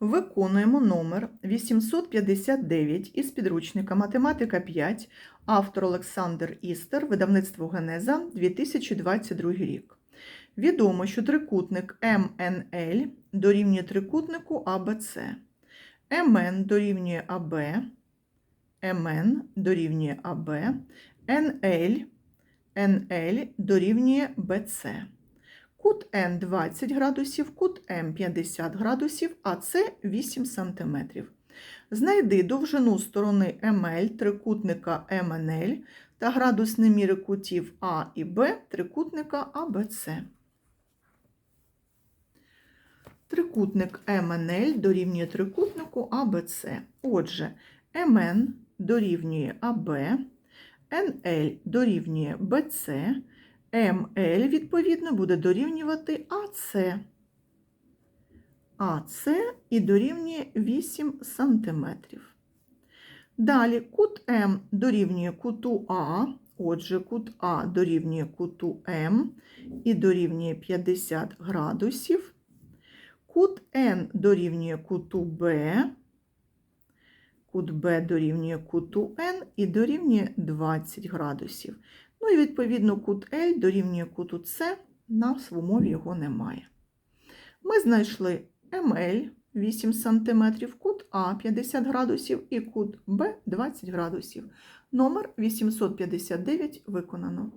Виконуємо номер 859 із підручника Математика 5, автор Олександр Істер, видавництво Генеза, 2022 рік. Відомо, що трикутник МНЛ дорівнює трикутнику АБЦ. МН дорівнює АБ, МН дорівнює АБ, НЛ, НЛ дорівнює БЦ. Кут Н 20 градусів, кут М 50 градусів, а С 8 см. Знайди довжину сторони МЛ трикутника МНЛ та градусні міри кутів А і Б трикутника АБЦ. Трикутник МНЛ дорівнює трикутнику АБЦ. Отже, МН дорівнює АБ, НЛ дорівнює БЦ, МЛ, відповідно, буде дорівнювати АЦ. АЦ і дорівнює 8 см. Далі кут М дорівнює куту А, отже, кут А дорівнює куту М і дорівнює 50 градусів. Кут Н дорівнює куту Б, кут Б дорівнює куту Н і дорівнює 20 градусів. Ну і відповідно кут L дорівнює куту С, нас в умові його немає. Ми знайшли МЛ 8 см, кут А 50 градусів і кут Б 20 градусів. Номер 859 виконано.